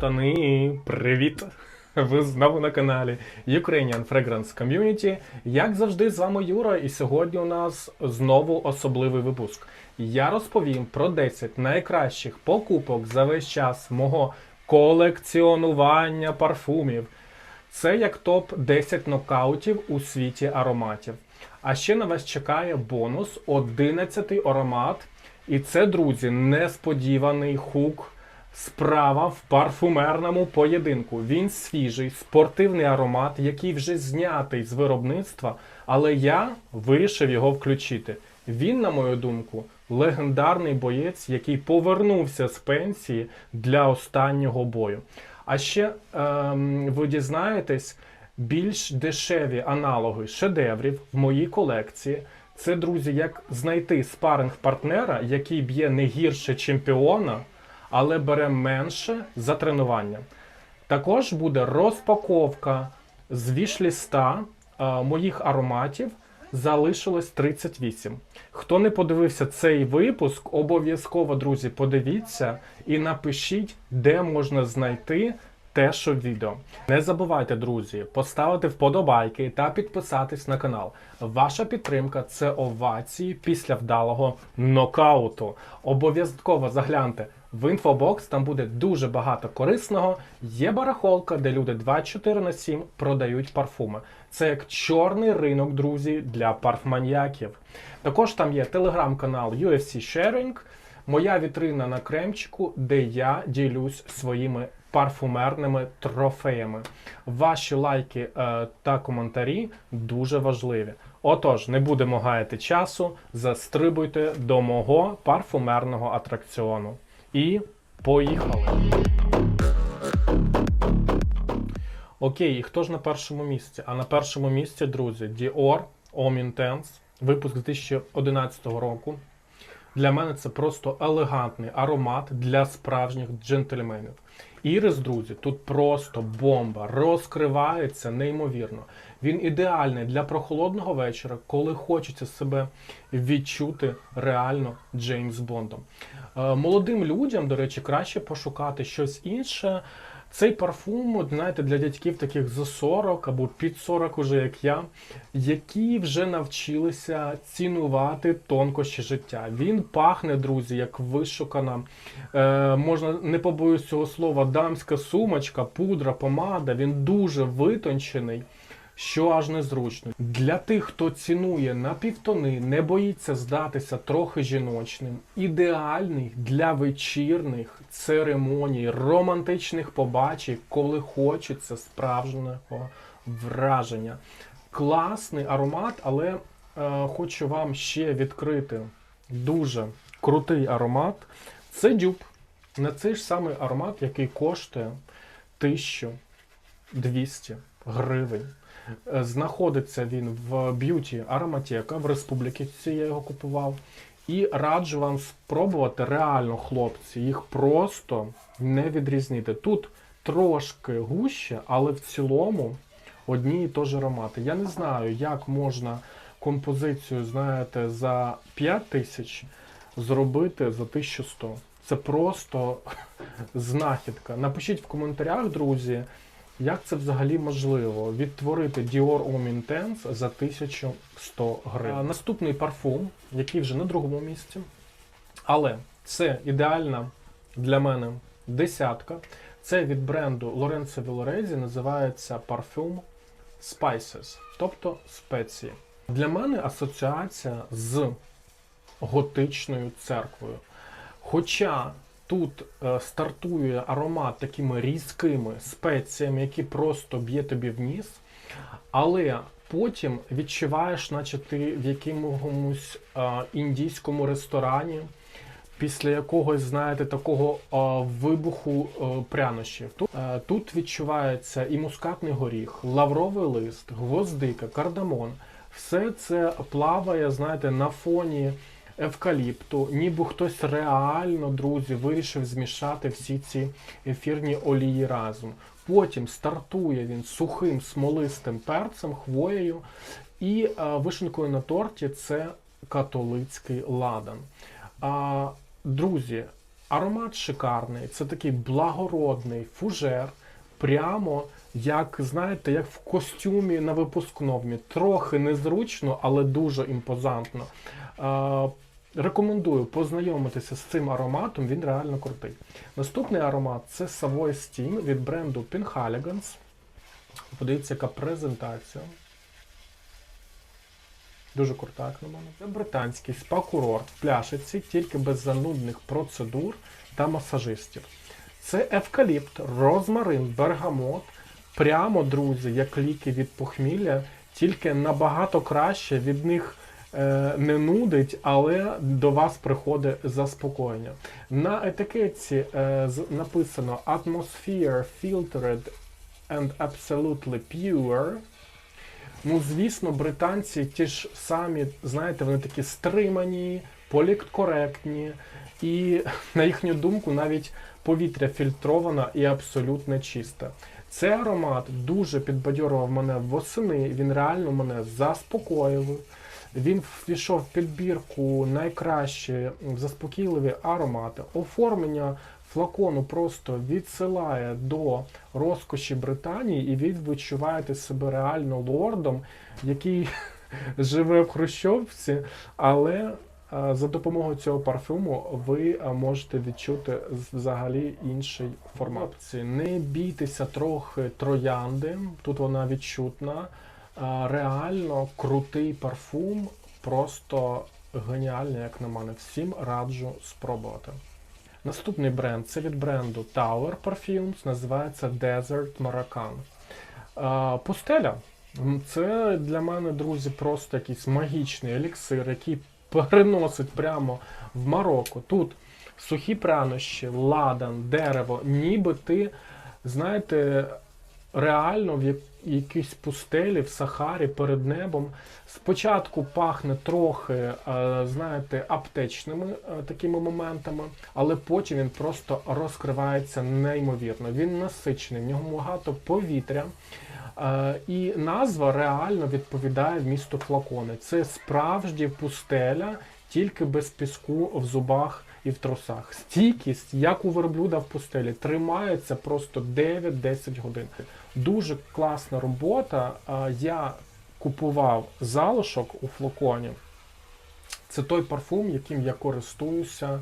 братани, привіт! Ви знову на каналі Ukrainian Fragrance Community. Як завжди, з вами Юра, і сьогодні у нас знову особливий випуск. Я розповім про 10 найкращих покупок за весь час мого колекціонування парфумів. Це як топ 10 нокаутів у світі ароматів. А ще на вас чекає бонус 11 аромат. І це, друзі, несподіваний хук. Справа в парфумерному поєдинку. Він свіжий, спортивний аромат, який вже знятий з виробництва, але я вирішив його включити. Він, на мою думку, легендарний боєць, який повернувся з пенсії для останнього бою. А ще ем, ви дізнаєтесь більш дешеві аналоги шедеврів в моїй колекції. Це, друзі, як знайти спаринг партнера, який б'є не гірше чемпіона, але бере менше за тренування. Також буде розпаковка з віш-ліста е, моїх ароматів. Залишилось 38. Хто не подивився цей випуск, обов'язково, друзі, подивіться і напишіть, де можна знайти те, що відео. Не забувайте, друзі, поставити вподобайки та підписатись на канал. Ваша підтримка це овації після вдалого нокауту. Обов'язково загляньте в інфобокс, там буде дуже багато корисного. Є барахолка, де люди 24 на 7 продають парфуми. Це як чорний ринок, друзі, для парфманьяків. Також там є телеграм-канал UFC Sharing, моя вітрина на кремчику, де я ділюсь своїми парфумерними трофеями. Ваші лайки е, та коментарі дуже важливі. Отож, не будемо гаяти часу, застрибуйте до мого парфумерного атракціону. І поїхали! Окей, і хто ж на першому місці? А на першому місці, друзі, Dior Om Intense, випуск 2011 року. Для мене це просто елегантний аромат для справжніх джентльменів. Ірис, друзі, тут просто бомба, розкривається неймовірно. Він ідеальний для прохолодного вечора, коли хочеться себе відчути реально Джеймс Бондом. Е, Молодим людям, до речі, краще пошукати щось інше. Цей парфум, знаєте, для дядьків таких за 40 або під 40, уже як я, які вже навчилися цінувати тонкощі життя. Він пахне, друзі, як вишукана, е, можна не побоюсь цього слова, дамська сумочка, пудра, помада. Він дуже витончений. Що аж незручно. Для тих, хто цінує напівтони, не боїться здатися трохи жіночним, ідеальний для вечірних церемоній, романтичних побачень, коли хочеться справжнього враження. Класний аромат, але е, хочу вам ще відкрити дуже крутий аромат. Це дюб. На цей ж самий аромат, який коштує 1200 гривень. Е, Знаходиться він в б'юті Ароматека в республіці. Я його купував. І раджу вам спробувати реально, хлопці, їх просто не відрізнити. Тут трошки гуще, але в цілому одні і то ж аромати. Я не знаю, як можна композицію, знаєте, за 5 тисяч зробити за 1100. Це просто знахідка. Напишіть в коментарях, друзі. Як це взагалі можливо? Відтворити Dior Homme Intense за 1100 гривень. А Наступний парфум, який вже на другому місці. Але це ідеальна для мене десятка. Це від бренду Lorenzo Villoresi, називається парфюм Spices, тобто спеції. Для мене асоціація з готичною церквою. Хоча тут е, стартує аромат такими різкими спеціями, які просто б'є тобі в ніс, але потім відчуваєш, наче ти в якомусь е, індійському ресторані. Після якогось, знаєте, такого е, вибуху е, прянощів. Тут, е, тут відчувається і мускатний горіх, лавровий лист, гвоздика, кардамон. Все це плаває, знаєте, на фоні евкаліпту, ніби хтось реально, друзі, вирішив змішати всі ці ефірні олії разом. Потім стартує він сухим смолистим перцем, хвоєю і е, вишенкою на торті це католицький ладан. А, Друзі, Аромат шикарний, це такий благородний фужер, прямо як, знаєте, як в костюмі на випускному. Трохи незручно, але дуже імпозантно. Рекомендую познайомитися з цим ароматом, він реально крутий. Наступний аромат це Savoy Steam від бренду Penhaligon's. Подивіться, яка презентація. Дуже крута, як на мене. Це британський спа-курорт в пляшиці, тільки без занудних процедур та масажистів. Це евкаліпт, розмарин, бергамот. Прямо, друзі, як ліки від похмілля, тільки набагато краще від них не нудить, але до вас приходить заспокоєння. На етикетці е, написано Atmosphere Filtered and Absolutely Pure. Ну, звісно, британці ті ж самі, знаєте, вони такі стримані, політкоректні, і, на їхню думку, навіть повітря фільтроване і абсолютно чисте. Цей аромат дуже підбадьорував мене восени, він реально мене заспокоював. Він ввійшов в підбірку найкращі заспокійливі аромати. Оформлення флакону просто відсилає до розкоші Британії, і ви відчуваєте себе реально лордом, який живе в Хрущовці, але е, за допомогою цього парфюму ви е, можете відчути взагалі інший формат. Не бійтеся трохи троянди, тут вона відчутна. Реально крутий парфум, просто геніальний, як на мене. Всім раджу спробувати. Наступний бренд це від бренду Tower Perfumes, називається Desert Moroccan. Пустеля. Це для мене, друзі, просто якийсь магічний еліксир, який переносить прямо в Марокко. Тут сухі прянощі, ладан, дерево, ніби ти, знаєте, реально в якійсь пустелі в Сахарі перед небом. Спочатку пахне трохи, е, знаєте, аптечними е, такими моментами, але потім він просто розкривається неймовірно. Він насичений, в нього багато повітря. Е, І назва реально відповідає місту флакони. Це справжня пустеля, тільки без піску в зубах і в трусах. Стійкість, як у верблюда в пустелі, тримається просто 9-10 годин. Дуже класна робота. Я купував залишок у флаконі. Це той парфум, яким я користуюся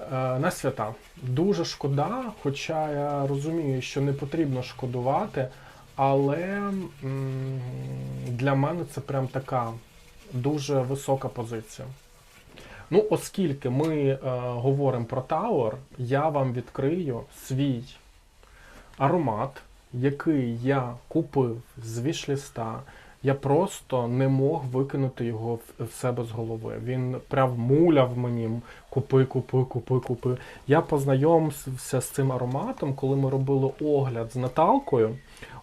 е, на свята. Дуже шкода, хоча я розумію, що не потрібно шкодувати, але для мене це прям така дуже висока позиція. Ну, оскільки ми е, говоримо про Tower, я вам відкрию свій аромат, який я купив з вішліста. Я просто не мог викинути його в- себе з голови. Він прям муляв мені купи, купи, купи, купи. Я познайомився з цим ароматом, коли ми робили огляд з Наталкою.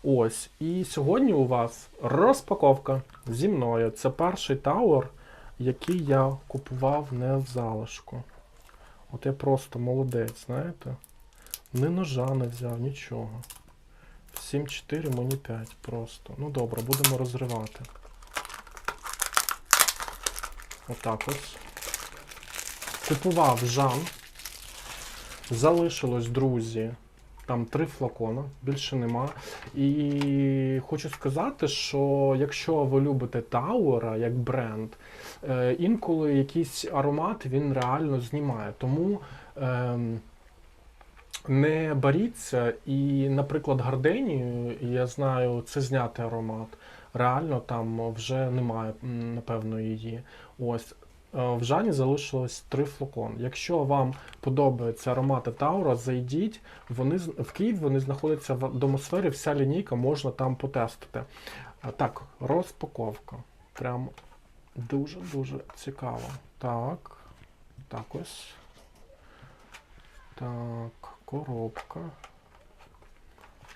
Ось. І сьогодні у вас розпаковка зі мною. Це перший тауер, який я купував не в залишку. От я просто молодець, знаєте? Ні ножа не взяв, нічого. 7-4, мені 5 просто. Ну добре, будемо розривати. Отак ось. Купував Жан. Залишилось, друзі, там три флакона, більше нема. І хочу сказати, що якщо ви любите Тауера як бренд, е, інколи якийсь аромат він реально знімає. Тому. Не боріться, і, наприклад, гарденію, я знаю, це знятий аромат. Реально там вже немає, напевно, її. Ось. Е, В Жані залишилось три флакон. Якщо вам подобаються аромати Таура, зайдіть. Вони в Києві вони знаходяться в домосфері, вся лінійка можна там потестити. Так, розпаковка. Прям дуже-дуже цікаво. Так. Так ось. Так, коробка.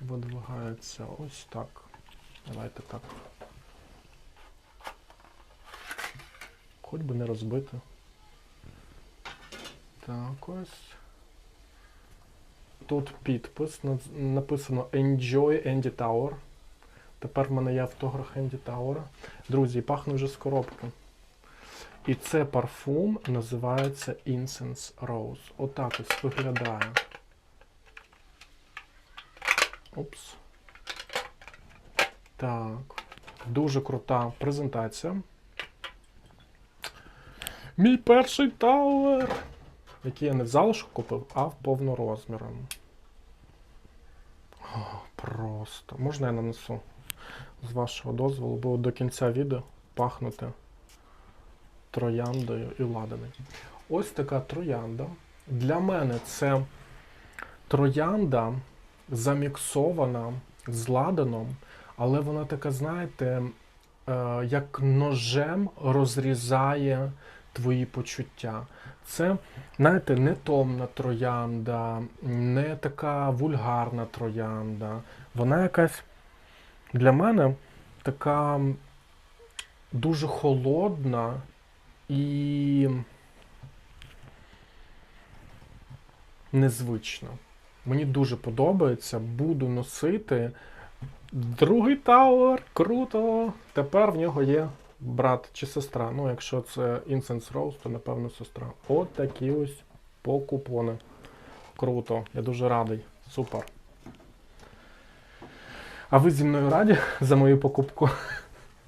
Видвигається ось так. Давайте так. Хоч би не розбити. Так ось. Тут підпис. Написано Enjoy Andy Tower. Тепер в мене є автограф Енді Тауера. Друзі, пахне вже з коробки. І це парфум називається Incense Rose. Отак ось виглядає. Упс. Так. Дуже крута презентація. Мій перший тауер, який я не в залишку купив, а в повнорозміром. О, Просто. Можна я нанесу з вашого дозволу, бо до кінця відео пахнути трояндою і ладаною. Ось така троянда. Для мене це троянда заміксована з але вона така, знаєте, е, як ножем розрізає твої почуття. Це, знаєте, не томна троянда, не така вульгарна троянда. Вона якась для мене така дуже холодна і незвична. Мені дуже подобається, буду носити. Другий тауер, круто. Тепер в нього є брат чи сестра. Ну, якщо це Incense Rose, то напевно сестра. От такі ось покупони. Круто, я дуже радий. Супер. А ви зі мною раді за мою покупку?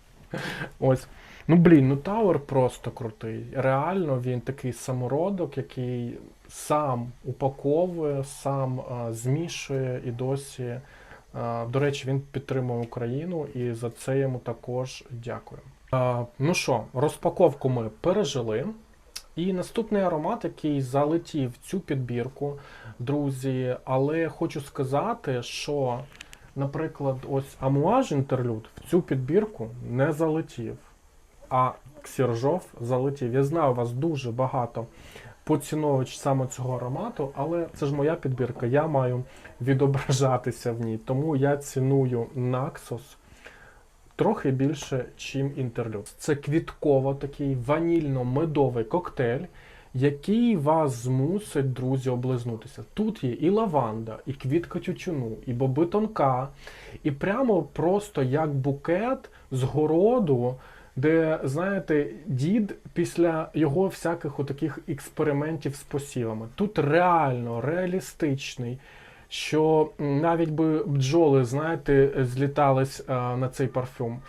Ось. Ну блін, ну Тауер просто крутий. Реально він такий самородок, який сам упаковує, сам змішує і досі. до речі, він підтримує Україну і за це йому також дякую. Ну що, розпаковку ми пережили. І наступний аромат, який залетів в цю підбірку, друзі, але хочу сказати, що, наприклад, ось Амуаж інтерлюд в цю підбірку не залетів а Ксіржов залетів. Я знаю, у вас дуже багато поціновувач саме цього аромату, але це ж моя підбірка, я маю відображатися в ній. Тому я ціную Naxos трохи більше, чим інтерлюд. Це квітково такий ванільно-медовий коктейль. Який вас змусить, друзі, облизнутися. Тут є і лаванда, і квітка тютюну, і боби тонка, і прямо просто як букет з городу, де, знаєте, дід після його всяких отаких експериментів з посівами. Тут реально реалістичний, що навіть би бджоли, знаєте, злітались е, на цей парфюм.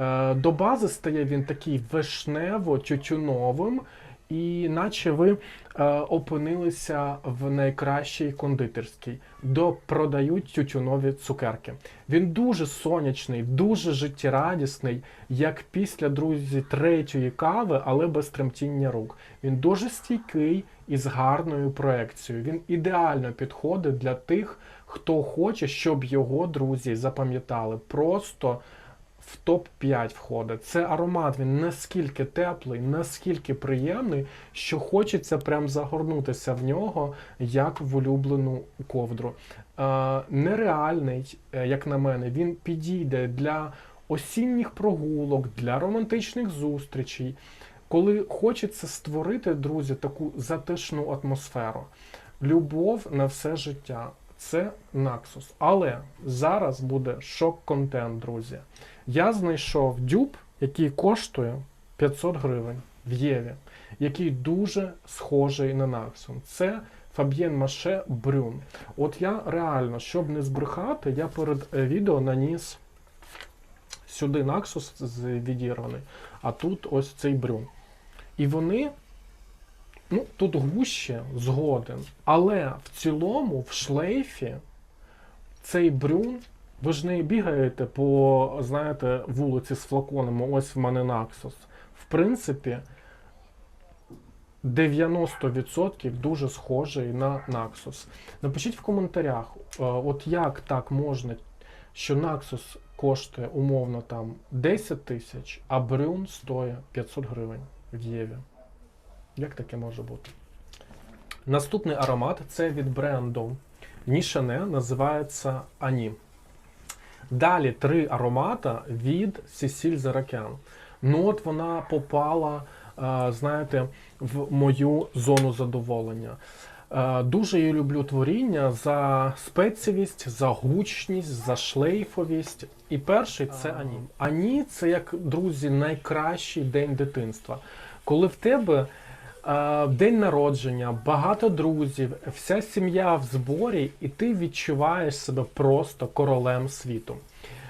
Е, до бази стає він такий вишнево-тютюновим, і наче ви е, опинилися в найкращій кондитерській, де продають тютюнові цукерки. Він дуже сонячний, дуже життєрадісний, як після друзі третьої кави, але без тремтіння рук. Він дуже стійкий і з гарною проекцією. Він ідеально підходить для тих, хто хоче, щоб його друзі запам'ятали. Просто в топ-5 входить. Це аромат, він наскільки теплий, наскільки приємний, що хочеться прям загорнутися в нього, як в улюблену ковдру. Е, нереальний, е, як на мене, він підійде для осінніх прогулок, для романтичних зустрічей, коли хочеться створити, друзі, таку затишну атмосферу. Любов на все життя. Це Naxos. Але зараз буде шок-контент, друзі. Я знайшов дюб, який коштує 500 гривень в Єві, який дуже схожий на Naxos. Це Фаб'єн Маше Брюн. От я реально, щоб не збрехати, я перед е, відео наніс сюди Naxos відірваний, а тут ось цей брюн. І вони. Ну, тут гуще згоден. Але в цілому, в шлейфі, цей брюн, ви ж не бігаєте по, знаєте, вулиці з флаконами, ось в мене Naxos. В принципі, 90% дуже схожий на Naxos. Напишіть в коментарях, е, от як так можна, що Naxos коштує умовно там 10 тисяч, а брюн стоїть 500 гривень в Єві. Як таке може бути? Наступний аромат це від бренду Нішане, називається Ані. Далі три аромата від Cecil Заракян. Ну от вона попала, е, знаєте, в мою зону задоволення. Е, Дуже я люблю творіння за спеціївість, за гучність, за шлейфовість. І перший це Ані. Ані це як друзі найкращий день дитинства. коли в тебе день народження, багато друзів, вся сім'я в зборі, і ти відчуваєш себе просто королем світу.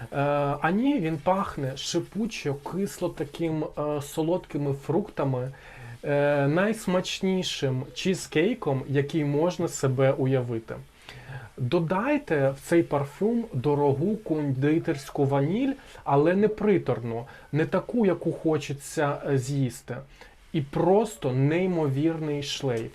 Е, а ні, він пахне шипучо, кисло таким е, солодкими фруктами, е, найсмачнішим чізкейком, який можна себе уявити. Додайте в цей парфюм дорогу кондитерську ваніль, але не приторну, не таку, яку хочеться е, з'їсти. І просто неймовірний шлейф.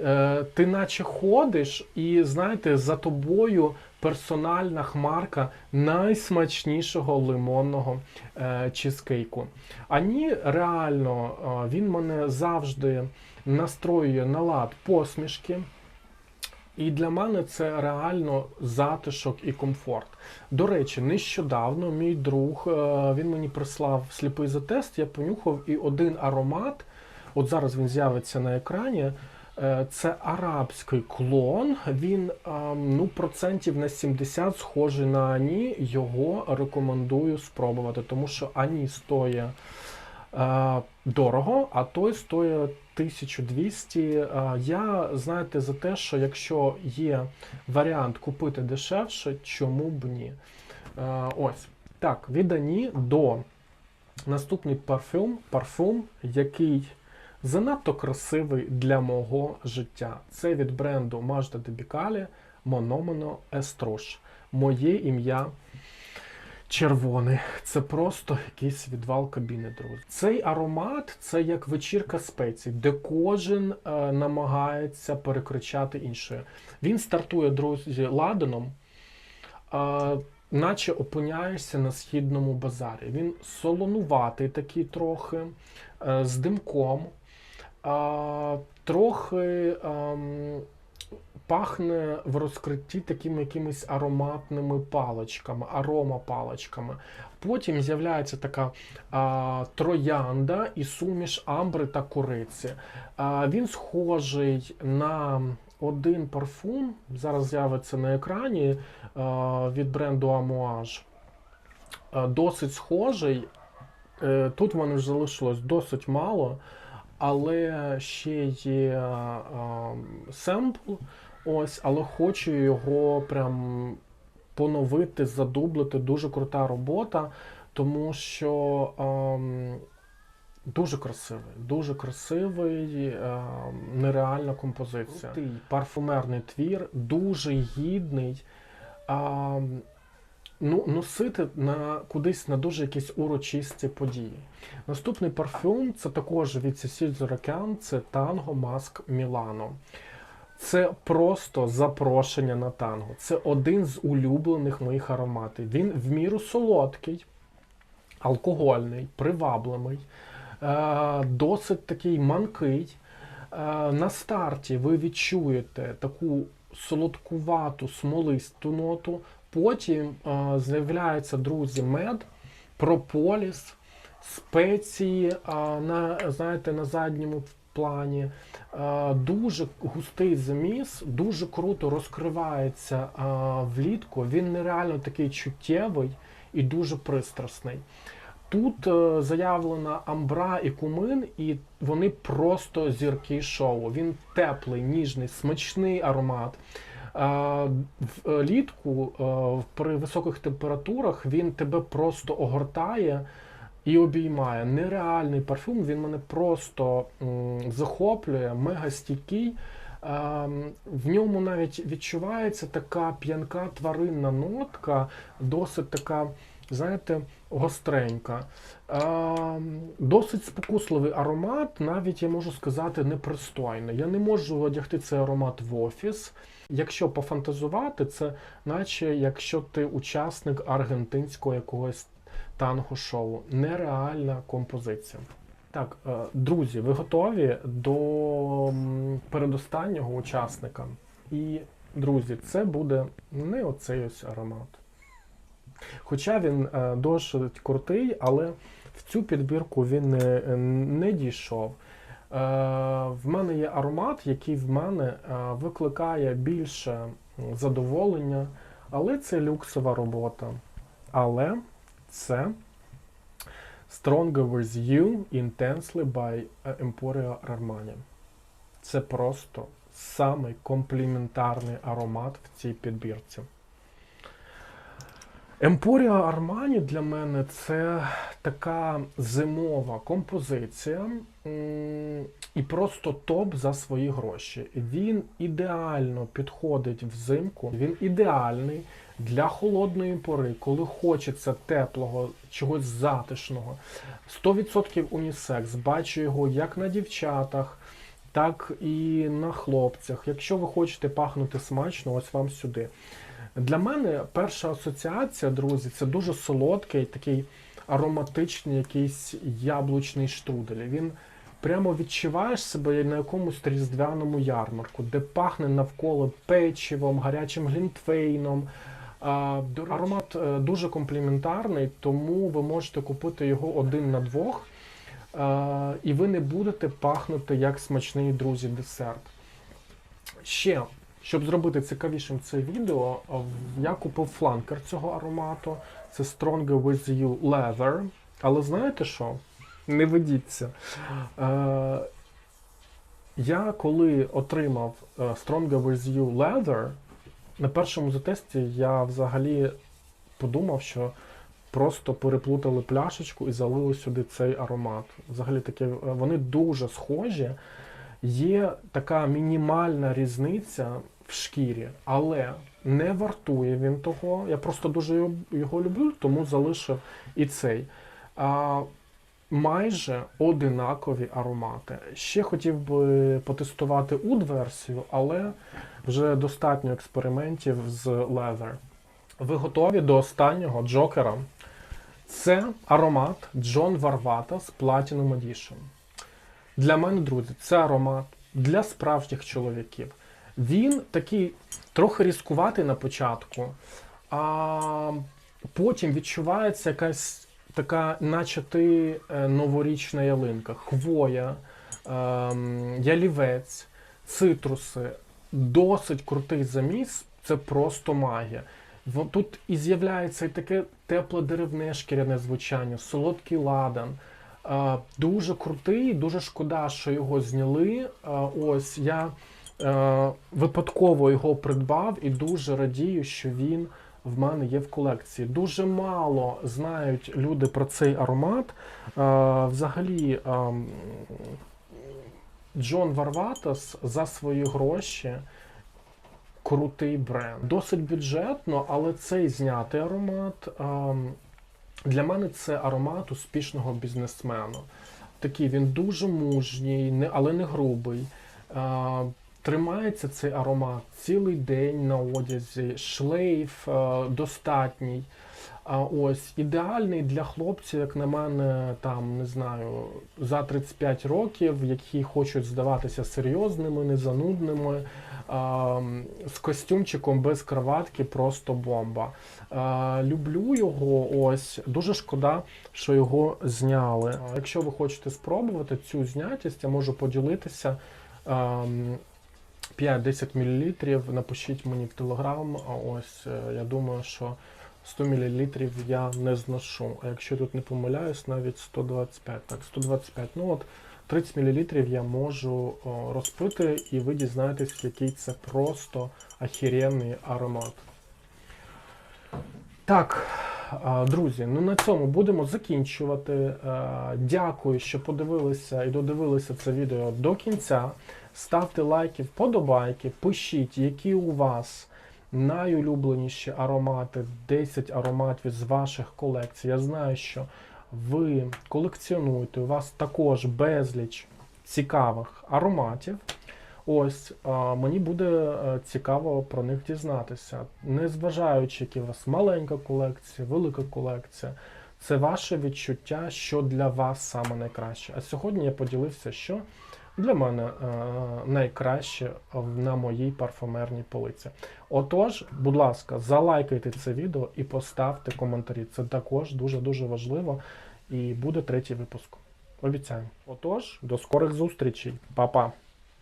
Е, ти наче ходиш, і знаєте, за тобою персональна хмарка найсмачнішого лимонного е, чизкейку. А ні, реально, е, він мене завжди настроює на лад посмішки. І для мене це реально затишок і комфорт. До речі, нещодавно мій друг е, він мені прислав сліпий затест, я понюхав і один аромат. От зараз він з'явиться на екрані. Е, Це арабський клон. Він е, ну, процентів на 70 схожий на Ані. Його рекомендую спробувати, тому що Ані стоїть е, дорого, а той стоїть 1200. Е, Я, знаєте, за те, що якщо є варіант купити дешевше, чому б ні? Ось. Так, від Ані до наступний парфюм, парфюм, який занадто красивий для мого життя. Це від бренду de Bicale Мономоно Estrouche. Моє ім'я червоне. Це просто якийсь відвал кабіни, друзі. Цей аромат це як вечірка спецій, де кожен е, намагається перекричати іншою. Він стартує, друзі, ладаном. Е, Наче опиняєшся на східному базарі. Він солонуватий такий трохи, е, з димком, а, трохи ем, пахне в розкритті такими якимись ароматними паличками, аромапаличками. Потім з'являється така а, троянда і суміш амбри та кориці. А, він схожий на один парфум, зараз з'явиться на екрані а, від бренду Amouage. Досить схожий. Е, Тут в мене залишилось досить мало, але ще є а, семпл. Ось, але хочу його прям поновити, задублити. Дуже крута робота, тому що ем, дуже красивий, дуже красивий, ем, нереальна композиція. Крутий парфумерний твір, дуже гідний. Ем, Ну, носити на кудись на дуже якісь урочисті події. Наступний парфюм це також від Cecil Zuracan, це Tango Mask Milano. Це просто запрошення на танго. Це один з улюблених моїх ароматів. Він в міру солодкий, алкогольний, привабливий, е, досить такий манкий. Е, На старті ви відчуєте таку солодкувату, смолисту ноту. Потім е, з'являється, друзі, мед, прополіс, спеції е, на, знаєте, на задньому плані. Е, Дуже густий заміс, дуже круто розкривається е, влітку. Він нереально такий чуттєвий і дуже пристрасний. Тут е, заявлена амбра і кумин, і вони просто зірки шоу. Він теплий, ніжний, смачний аромат. Е, Влітку е, при високих температурах він тебе просто огортає і обіймає. Нереальний парфюм, він мене просто захоплює, мега стійкий. Ем, В ньому навіть відчувається така п'янка тваринна нотка, досить така, знаєте, гостренька. Ем, Досить спокусливий аромат, навіть я можу сказати, непристойний. Я не можу одягти цей аромат в офіс. Якщо пофантазувати, це наче якщо ти учасник аргентинського якогось танго-шоу. Нереальна композиція. Так, е, друзі, ви готові до передостаннього учасника. І, друзі, це буде не оцей ось аромат. Хоча він е, досить крутий, але в цю підбірку він не, не дійшов. Е, В мене є аромат, який в мене е, викликає більше задоволення, але це люксова робота. Але це Stronger with You Intensely by Emporio Armani. Це просто самий компліментарний аромат в цій підбірці. Емпоріо Армані для мене це така зимова композиція і просто топ за свої гроші. Він ідеально підходить взимку, він ідеальний для холодної пори, коли хочеться теплого, чогось затишного. 100% унісекс. Бачу його як на дівчатах, так і на хлопцях. Якщо ви хочете пахнути смачно, ось вам сюди. Для мене перша асоціація, друзі, це дуже солодкий, такий ароматичний якийсь яблучний штрудель. Він прямо відчуваєш себе на якомусь різдвяному ярмарку, де пахне навколо печивом, гарячим глінтвейном. Аромат е, дуже компліментарний, тому ви можете купити його один на двох, і ви не будете пахнути як смачний друзі десерт. Ще, щоб зробити цікавішим це відео, я купив фланкер цього аромату. Це Stronger With You Leather. Але знаєте що? Не ведіться. Е, я коли отримав е, Stronger With You Leather, на першому затесті я взагалі подумав, що просто переплутали пляшечку і залили сюди цей аромат. Взагалі таке, е, вони дуже схожі. Є така мінімальна різниця в шкірі, але не вартує він того. Я просто дуже його- люблю, тому залишив і цей. А, майже одинакові аромати. Ще хотів би потестувати уд-версію, але вже достатньо експериментів з Leather. Ви готові до останнього Джокера? Це аромат John Varvatos Platinum Edition. Для мене, друзі, це аромат для справжніх чоловіків. Він такий трохи різкуватий на початку, а потім відчувається якась така, наче ти е, новорічна ялинка, хвоя, ем, ялівець, цитруси. Досить крутий заміс, це просто магія. Тут і з'являється і таке тепле деревне шкіряне звучання, солодкий ладан. Е, Дуже крутий, дуже шкода, що його зняли. Е, Ось я е, випадково його придбав і дуже радію, що він в мене є в колекції. Дуже мало знають люди про цей аромат. Е, Взагалі, ем, Джон Варватас за свої гроші. Крутий бренд. Досить бюджетно, але цей знятий аромат. ем, для мене це аромат успішного бізнесмена. Такий він дуже мужній, але не грубий. Тримається цей аромат цілий день на одязі, шлейф е, достатній. А ось ідеальний для хлопців, як на мене, там не знаю, за 35 років, які хочуть здаватися серйозними, незанудними. З костюмчиком без кроватки просто бомба. Люблю його. Ось дуже шкода, що його зняли. Якщо ви хочете спробувати цю знятість, я можу поділитися. Ем, 5-10 мл, напишіть мені в телеграм. А Ось е, я думаю, що 100 мл я не зношу. А якщо тут не помиляюсь, навіть 125. Так, 125. Ну от 30 мл я можу розпити, і ви дізнаєтесь, який це просто ахіренний аромат. Так, друзі, ну на цьому будемо закінчувати. Дякую, що подивилися і додивилися це відео до кінця. Ставте лайки, вподобайки, пишіть, які у вас найулюбленіші аромати, 10 ароматів з ваших колекцій. Я знаю, що ви колекціонуєте, у вас також безліч цікавих ароматів. Ось мені буде е, цікаво про них дізнатися. Незважаючи, які у вас маленька колекція, велика колекція, це ваше відчуття, що для вас саме найкраще. А сьогодні я поділився, що для мене е, найкраще на моїй парфумерній полиці. Отож, будь ласка, залайкайте це відео і поставте коментарі. Це також дуже-дуже важливо. І буде третій випуск. Обіцяю. Отож, до скорих зустрічей. Па-па.